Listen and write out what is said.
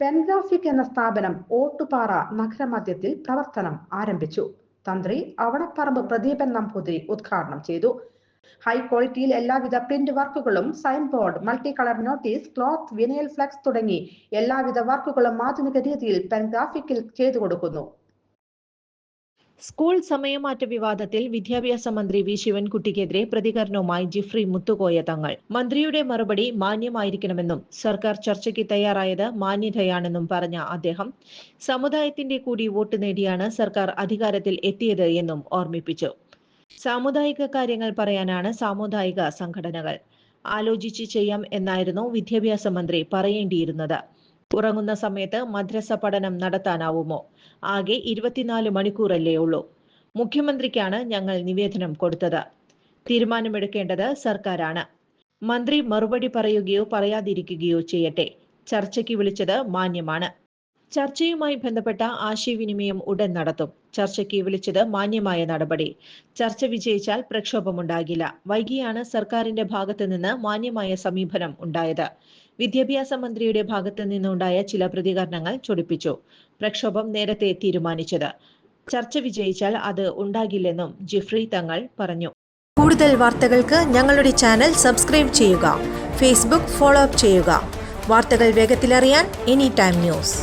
പെൻഗ്രാഫിക് എന്ന സ്ഥാപനം ഓട്ടുപാറ നഗരമധ്യത്തിൽ പ്രവർത്തനം ആരംഭിച്ചു. തന്ത്രി അവണപ്പറമ്പ് പ്രദീപൻ നമ്പൂതിരി ഉദ്ഘാടനം ചെയ്തു. ഹൈ ക്വാളിറ്റിയിൽ എല്ലാവിധ പ്രിന്റ് വർക്കുകളും sign board multi colour notice cloth vinyl flex തുടങ്ങി എല്ലാവിധ വർക്കുകളും ആധുനിക രീതിയിൽ പെൻഗ്രാഫിക്കിൽ ചെയ്തു കൊടുക്കുന്നു. സ്കൂൾ സമയമാറ്റ വിവാദത്തിൽ വിദ്യാഭ്യാസ മന്ത്രി വി ശിവൻകുട്ടിക്കെതിരെ പ്രതികരണവുമായി ജിഫ്രി മുത്തുകോയ തങ്ങൾ. മന്ത്രിയുടെ മറുപടി മാന്യമായിരിക്കണമെന്നും സർക്കാർ ചർച്ചയ്ക്ക് തയ്യാറായത് മാന്യതയാണെന്നും പറഞ്ഞ അദ്ദേഹം സമുദായത്തിന്റെ കൂടി വോട്ട് നേടിയാണ് സർക്കാർ അധികാരത്തിൽ എത്തിയത് എന്നും ഓർമ്മിപ്പിച്ചു. സാമുദായിക കാര്യങ്ങൾ പറയാനാണ് സാമുദായിക സംഘടനകൾ. ആലോചിച്ച് ചെയ്യാം എന്നായിരുന്നു വിദ്യാഭ്യാസ മന്ത്രി പറയേണ്ടിയിരുന്നത്. ഉറങ്ങുന്ന സമയത്ത് മദ്രസ പഠനം നടത്താനാവുമോ? ആകെ ഇരുപത്തിനാല് മണിക്കൂറല്ലേ ഉള്ളൂ. മുഖ്യമന്ത്രിക്കാണ് ഞങ്ങൾ നിവേദനം കൊടുത്തത്. തീരുമാനമെടുക്കേണ്ടത് സർക്കാരാണ്. മന്ത്രി മറുപടി പറയുകയോ പറയാതിരിക്കുകയോ ചെയ്യട്ടെ. ചർച്ചയ്ക്ക് വിളിച്ചത് മാന്യമാണ്. ചർച്ചയുമായി ബന്ധപ്പെട്ട ആശയവിനിമയം ഉടൻ നടത്തും. ചർച്ചയ്ക്ക് വിളിച്ചത് മാന്യമായ നടപടി. ചർച്ച വിജയിച്ചാൽ പ്രക്ഷോഭമുണ്ടാകില്ല. വൈകിയാണ് സർക്കാരിന്റെ ഭാഗത്തു നിന്ന് മാന്യമായ സമീപനം ഉണ്ടായത്. വിദ്യാഭ്യാസ മന്ത്രിയുടെ ഭാഗത്തു നിന്നുണ്ടായ ചില പ്രതികരണങ്ങൾ ചൊടിപ്പിച്ചു. പ്രക്ഷോഭം നേരത്തെ തീരുമാനിച്ചത്. ചർച്ച വിജയിച്ചാൽ അത് ഉണ്ടാകില്ലെന്നും ജിഫ്രി തങ്ങൾ പറഞ്ഞു. കൂടുതൽ വാർത്തകൾക്ക് ഞങ്ങളുടെ ചാനൽ സബ്സ്ക്രൈബ് ചെയ്യുക. ഫേസ്ബുക്ക് ഫോളോ അപ്പ് ചെയ്യുക. വാർത്തകൾ വേഗത്തിലറിയാൻ എനി ടൈം ന്യൂസ്.